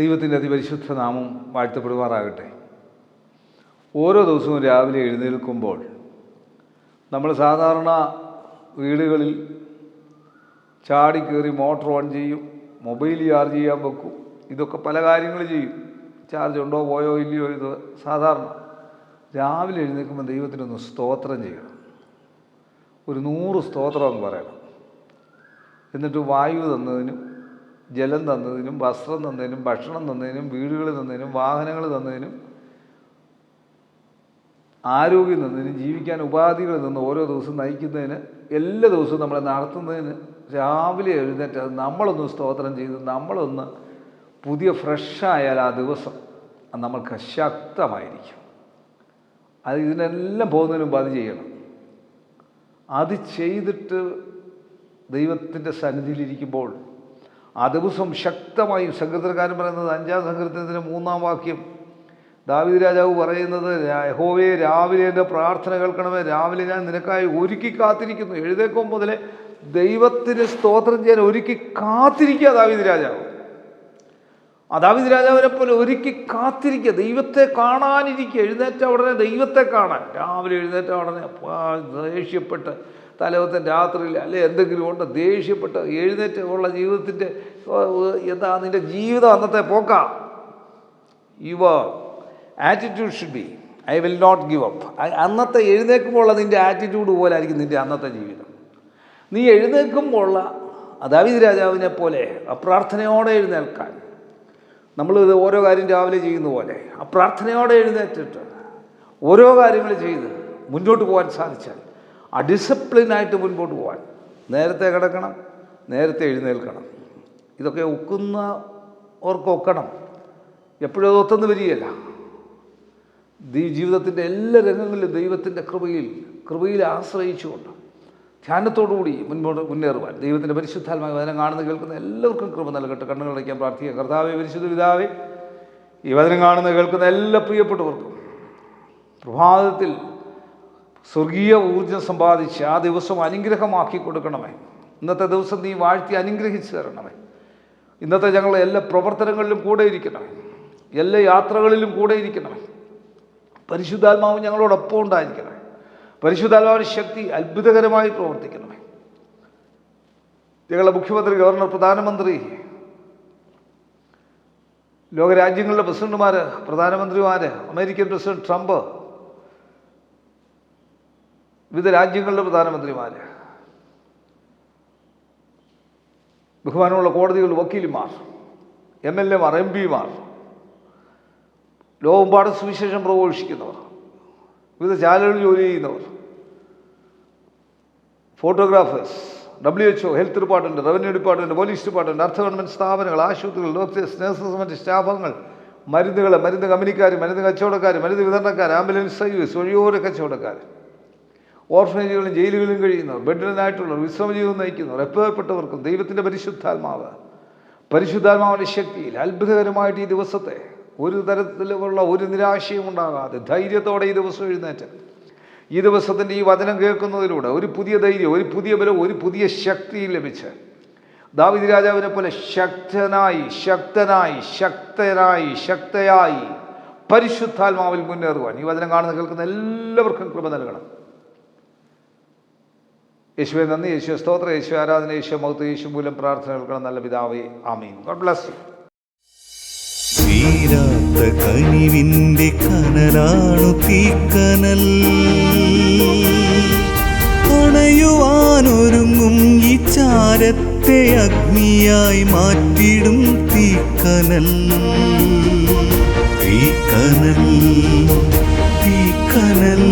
ദൈവത്തിന്റെ അതിപരിശുദ്ധ നാമം വാഴ്ത്തപ്പെടുമാറാകട്ടെ. ഓരോ ദിവസവും രാവിലെ എഴുന്നേൽക്കുമ്പോൾ നമ്മൾ സാധാരണ വീടുകളിൽ ചാടി കയറി മോട്ടർ ഓൺ ചെയ്യും മൊബൈൽ ചാർജ് ചെയ്യാൻ വെക്കും ഇതൊക്കെ പല കാര്യങ്ങൾ ചെയ്യും. ചാർജ് ഉണ്ടോ പോയോ ഇല്ലയോ ഇത് സാധാരണ. രാവിലെ എഴുന്നേൽക്കുമ്പോൾ ദൈവത്തിനൊന്ന് സ്തോത്രം ചെയ്യണം. ഒരു നൂറ് സ്തോത്രം എന്ന് പറയണം. എന്നിട്ട് വായു തന്നതിനും ജലം തന്നതിനും വസ്ത്രം തന്നതിനും ഭക്ഷണം തന്നതിനും വീടുകൾ തന്നതിനും വാഹനങ്ങൾ തന്നതിനും ആരോഗ്യം തന്നതിനും ജീവിക്കാൻ ഉപാധികൾ നിന്ന് ഓരോ ദിവസവും നയിക്കുന്നതിന് എല്ലാ ദിവസവും നമ്മളെ നടത്തുന്നതിന് രാവിലെ എഴുന്നേറ്റ് നമ്മളൊന്ന് സ്തോത്രം ചെയ്ത് നമ്മളൊന്ന് പുതിയ ഫ്രഷായാൽ ആ ദിവസം നമ്മൾക്ക് ശക്തമായിരിക്കും അത് ഇതിനെല്ലാം പോകുന്നതിന് മുമ്പ് അത് ചെയ്യണം. അത് ചെയ്തിട്ട് ദൈവത്തിന്റെ സന്നിധിയിലിരിക്കുമ്പോൾ ആ ദിവസം ശക്തമായും സംഘത്തിനക്കാരൻ പറയുന്നത് അഞ്ചാം സങ്കീർത്തനത്തിന്റെ മൂന്നാം വാക്യം. ദാവിദ് രാജാവ് പറയുന്നത് യഹോവേ രാവിലെ എന്റെ പ്രാർത്ഥന കേൾക്കണമേ. രാവിലെ ഞാൻ നിനക്കായി ഒരുക്കി കാത്തിരിക്കുന്നു. എഴുതേക്കും മുതലേ ദൈവത്തിന് സ്തോത്രം ചെയ്യാൻ ഒരുക്കി കാത്തിരിക്കുക ദാവിദ് രാജാവ്. ആ ദാവിദ് രാജാവിനെ പോലെ ഒരുക്കി കാത്തിരിക്കുക. ദൈവത്തെ കാണാനിരിക്കുക. എഴുന്നേറ്റ ഉടനെ ദൈവത്തെ കാണാൻ. രാവിലെ എഴുന്നേറ്റ ഉടനെ ദേഷ്യപ്പെട്ട് തലവത്തൻ രാത്രിയിൽ അല്ലെ എന്തെങ്കിലും ഉണ്ട്? ദേഷ്യപ്പെട്ട് എഴുന്നേറ്റ് ഉള്ള ജീവിതത്തിന്റെ എന്താ നിന്റെ ജീവിതം അന്നത്തെ പോക്കാം? Your attitude should be I will not give up അന്നത്തെ എഴുന്നേൽക്കുമ്പോൾ ഉള്ള നിന്റെ ആറ്റിറ്റ്യൂഡ് പോലെ ആയിരിക്കും നിന്റെ അന്നത്തെ ജീവിതം. നീ എഴുന്നേൽക്കുമ്പോൾ ഉള്ള ദാവീദ് രാജാവിനെ പോലെ അപ്രാർത്ഥനയോടെ എഴുന്നേൽക്കാൻ. നമ്മൾ ഇത് ഓരോ കാര്യം രാവിലെ ചെയ്യുന്ന പോലെ അപ്രാർത്ഥനയോടെ പ്രാർത്ഥനയോടെ എഴുന്നേറ്റിട്ട് ഓരോ കാര്യങ്ങൾ ചെയ്ത് മുന്നോട്ട് പോകാൻ സാധിച്ചാൽ ആ ഡിസിപ്ലിനായിട്ട് മുൻപോട്ട് പോകാൻ നേരത്തെ കിടക്കണം നേരത്തെ എഴുന്നേൽക്കണം. ഇതൊക്കെ ഒക്കുന്നവർക്ക് ഒക്കണം. എപ്പോഴും അത് ഒത്തെന്ന് വരികയല്ല. ജീവിതത്തിന്റെ എല്ലാ രംഗങ്ങളിലും ദൈവത്തിന്റെ കൃപയിൽ കൃപയിൽ ആശ്രയിച്ചുകൊണ്ട് ധ്യാനത്തോടുകൂടി മുൻപോട്ട് മുന്നേറുവാൻ ദൈവത്തിന്റെ പരിശുദ്ധാത്മായ വചനം കാണുന്ന കേൾക്കുന്ന എല്ലാവർക്കും കൃപ നൽകട്ടെ. കണ്ണുകൾ അടയ്ക്കാൻ പ്രാർത്ഥിക്കുക കർത്താവെ പരിശുദ്ധ പിതാവേ ഈ വചനം കാണുന്ന കേൾക്കുന്ന എല്ലാ പ്രിയപ്പെട്ടവർക്കും പ്രഭാതത്തിൽ സ്വർഗീയ ഊർജം സമ്പാദിച്ച് ആ ദിവസം അനുഗ്രഹമാക്കി കൊടുക്കണമേ. ഇന്നത്തെ ദിവസം നീ വാഴ്ത്തി അനുഗ്രഹിച്ചു തരണമേ. ഇന്നത്തെ ഞങ്ങൾ എല്ലാ പ്രവർത്തനങ്ങളിലും കൂടെ ഇരിക്കണമേ. എല്ലാ യാത്രകളിലും കൂടെ ഇരിക്കണമേ. പരിശുദ്ധാത്മാവ് ഞങ്ങളോടൊപ്പം ഉണ്ടായിരിക്കണമേ. പരിശുദ്ധാത്മാവിന്റെ ശക്തി അത്ഭുതകരമായി പ്രവർത്തിക്കണമേ. ഞങ്ങളുടെ മുഖ്യമന്ത്രി ഗവർണർ പ്രധാനമന്ത്രി ലോകരാജ്യങ്ങളുടെ പ്രസിഡന്റുമാർ പ്രധാനമന്ത്രിമാർ അമേരിക്കൻ പ്രസിഡന്റ് ട്രംപ് വിവിധ രാജ്യങ്ങളുടെ പ്രധാനമന്ത്രിമാർ ബഹുമാനമുള്ള കോടതികൾ വക്കീലുമാർ എം എൽ എമാർ എം പിമാർ ലോകമ്പാട് സുവിശേഷം പ്രഘോഷിക്കുന്നവർ വിവിധ ചാനലുകളിൽ ജോലി ചെയ്യുന്നവർ photographers W H O health department revenue department police department അർത്ഥ ഗവൺമെന്റ് സ്ഥാപനങ്ങൾ ആശുപത്രികൾ ഡോക്ടേഴ്സ് നഴ്സസ് മറ്റ് സ്റ്റാഫുകൾ മരുന്നുകൾ മരുന്ന് കമ്പനിക്കാർ മരുന്ന് കച്ചവടക്കാർ മരുന്ന് വിതരണക്കാർ ആംബുലൻസ് സർവീസ് ഒഴിയോര കച്ചവടക്കാർ ഓർഫനേജുകളും ജയിലുകളിലും കഴിയുന്നവർ ബെഡിനായിട്ടുള്ളവർ വിശ്രമജീവിതം നയിക്കുന്നവർ എപ്പോഴപ്പെട്ടവർക്കും ദൈവത്തിന്റെ പരിശുദ്ധാത്മാവ് പരിശുദ്ധാത്മാവിന്റെ ശക്തിയിൽ അത്ഭുതകരമായിട്ട് ഈ ദിവസത്തെ ഒരു തരത്തിലുള്ള ഒരു നിരാശയും ഉണ്ടാകാതെ ധൈര്യത്തോടെ ഈ ദിവസം എഴുന്നേറ്റ്. ഈ ദിവസത്തിന്റെ ഈ വചനം കേൾക്കുന്നതിലൂടെ ഒരു പുതിയ ധൈര്യം ഒരു പുതിയ ബലം ഒരു പുതിയ ശക്തി ലഭിച്ച് ദാവിദ് രാജാവിനെ പോലെ ശക്തനായി ശക്തനായി ശക്തനായി ശക്തയായി പരിശുദ്ധാത്മാവിൽ മുന്നേറുവാൻ ഈ വചനം കാണുന്ന കേൾക്കുന്ന എല്ലാവർക്കും കൃപ നൽകണം. യേശുവെ നന്ദി. യേശു സ്തോത്ര. യേശു ആരാധന. യേശു മൗത്ത് യേശു മൂലം പ്രാർത്ഥന കേൾക്കണം. നല്ല പിതാവേ. ആമീൻ. ഗോഡ് ബ്ലസ് യു തീരാത്ത കനലാണു തീക്കനൽ. അണയുവാനൊരുങ്ങും ഈ ചാരത്തെ അഗ്നിയായി മാറ്റിടും തീക്കനൽ. തീക്കനൽ തീക്കനൽ.